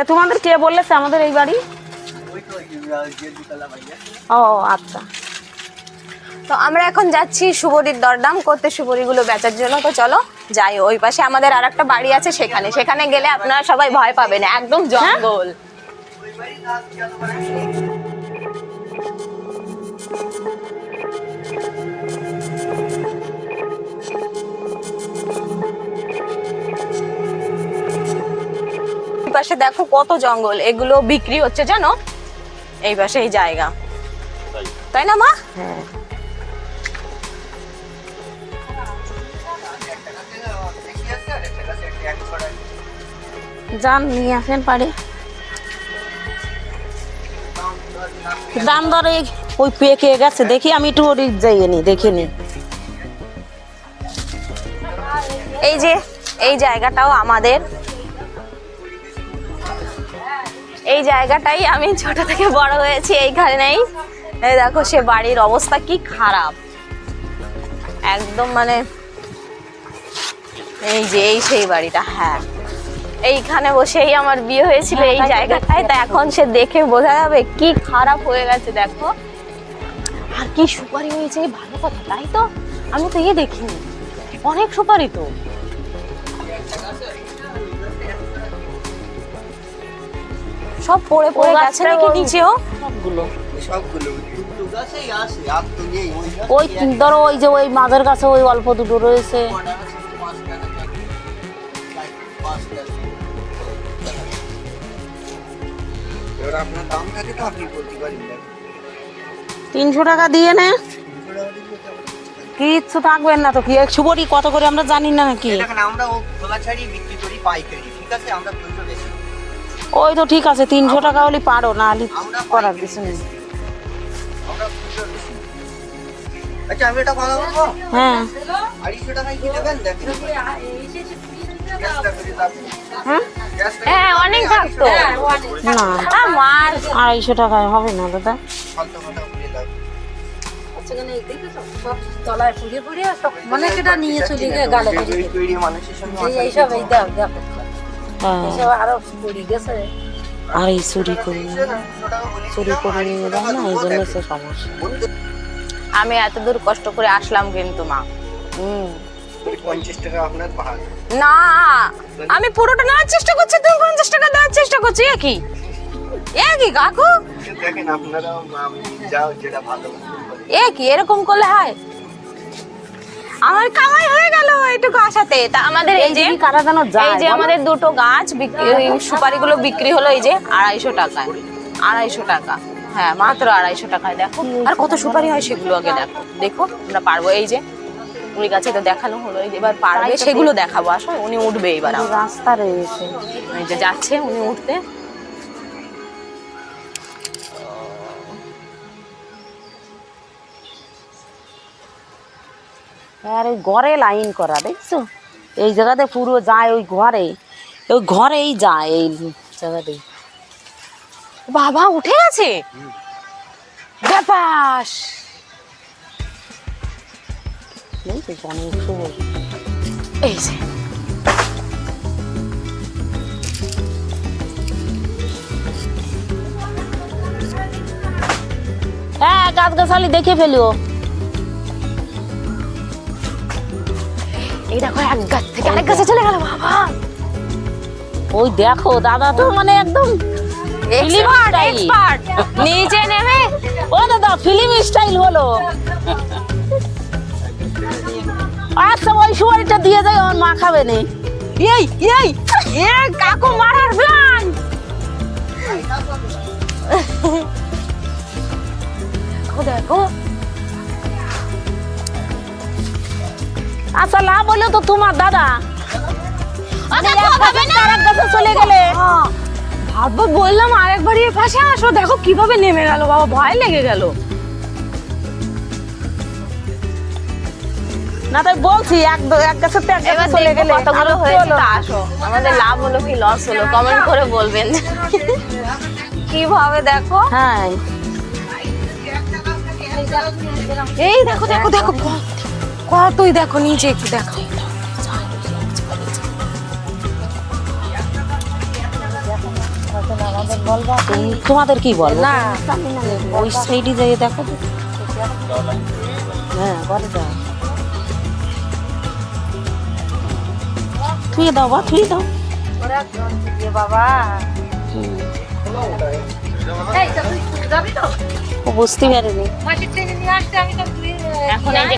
তা তোমাদের কে বললেছে আমাদের এই বাড়ি? ও আচ্ছা। তো আমরা এখন যাচ্ছি সুবরির দরদাম করতে সুবরিগুলো বেচার জন্য। তো চলো যাই ওই পাশে আমাদের আর একটা বাড়ি আছে সেখানে। সেখানে গেলে আপনারা সবাই ভয় পাবেন একদম জঙ্গল। এই পাশে দেখো কত জঙ্গল এগুলো বিক্রি হচ্ছে জানো? এই পাশে এই জায়গা। তাই। না মা? হ্যাঁ। যান নিয়ে আসেন পারে। দাম দরে ওই পেকে গেছে দেখি আমি একটু ওর যাইয়ে নি দেখে নি এই যে এই জায়গাটাও আমাদের। এই জায়গাটাই আমি ছোট থেকে বড় হয়েছি এইখানেই এই দেখো সে বাড়ির অবস্থা কি খারাপ। একদম মানে এই যে এই সেই বাড়িটা হ্যাঁ। এইখানে বসেই আমার বিয়ে হয়েছিল এই জায়গাটায়। তা এখন সে দেখে বোঝা যাবে কি খারাপ হয়ে গেছে দেখো। আর কি সুপারি হয়েছে ভালো কথা তাই তো? আমি তো ইয়ে দেখিনি। অনেক সুপারি তো। সব পড়ে পড়ে গেছে নাকি নিচেও? সবগুলো। সবগুলো। ওই ধরো ওই যে ওই মাঝের কাছে ওই অল্প দুটো রয়েছে। তিনশো টাকা দিয়ে নে। কিচ্ছু থাকবেন না তো কি? একশো বড়ি কত করে আমরা জানি না নাকি? আমরা ও খোলা ছাড়ি বিক্রি করি পাইকারি ঠিক আছে? আমরা খুচরো বেশি। ওই তো ঠিক আছে তিনশো টাকা হলে পারো না হলে করার কিছু নেই। আচ্ছা আমি এটা কথা বলব হ্যাঁ। আড়াইশো টাকায় কি দেখেন। হ্যাঁ? হ্যাঁ অনেক থাকতো না আমার আড়াইশো টাকায় হবে না দাদা। তলায় পুড়িয়ে পুড়িয়ে মানে সেটা নিয়ে চলে গালে এইসব এই দেখ হ্যাঁ আরও পড়ি গেছে আর এই চুরি করে চুরি করে নিয়ে না এই জন্য সে সমস্যা। আমি এত দূর কষ্ট করে আসলাম কিন্তু মা। হুম। পঞ্চাশ টাকা আপনার ভাগ না আমি পুরোটা নেওয়ার চেষ্টা করছি তুমি পঞ্চাশ টাকা দেওয়ার চেষ্টা করছি একই কি? এ কি কাকু? দেখেন আপনারা যাও যেটা ভালো। এ কি এরকম করলে হয়? আমার কামাই হয়ে গেল এইটুকু আসাতে তা আমাদের এই যে কারা যেন এই যে আমাদের দুটো গাছ বিক্রি সুপারিগুলো বিক্রি হলো এই যে আড়াইশো টাকায়। আড়াইশো টাকা। হ্যাঁ মাত্র আড়াইশো টাকায় দেখো। আর কত সুপারি হয় সেগুলো আগে দেখো। দেখো আমরা পারব। এই যে উনি গাছে তো দেখানো হলো। এবার পারবে সেগুলো দেখাবো। আসো উনি উঠবে এবার রাস্তা রয়েছে। এই যে যাচ্ছে উনি উঠতে। আর ওই ঘরে লাইন করা, দেখছ? এই জায়গাতে পুরো যায় ওই ঘরে। ওই ঘরেই যায় এই জায়গাতে বাবা, উঠে গেছে? ব্যাপাস। এই যে হ্যাঁ গাছ গাছালি দেখে ফেলিও এই দেখো এক গাছ থেকে আরেক গাছে চলে গেল বাবা। ওই দেখো দাদা তো মানে একদম নিচে নেমে ও দাদা ফিল্ম স্টাইল হলো। আচ্ছা ওই সুপারিটা দিয়ে যায় ওর মা খাবে নে। এই এই এ কাকু মারার প্ল্যান দেখো দেখো। আচ্ছা লাভ হলো তো তোমার দাদা। গাছে চলে গেলে। ভাববো বললাম আরেকবার এর পাশে আসো দেখো কীভাবে নেমে গেল। বাবা ভয় লেগে গেল। না তাই বলছি এক এক গাছে তো এক গাছে চলে গেলে। কতগুলো হয়েছে। তা আসো। আমাদের লাভ হলো কি লস হলো? কমেন্ট করে বলবেন। কীভাবে দেখো? হ্যাঁ। এই দেখো দেখো দেখো। কতই দেখো নিচে একটু দেখো। তোমাদের কি বল? না। ওই সাইডে যেয়ে দেখো। হ্যাঁ ঘরে যাও থুয়ে দাও বা থুয়ে দাও। বাবা হুম। এই তো তুই যাবি তো? ও বুঝতে পারেনি এখন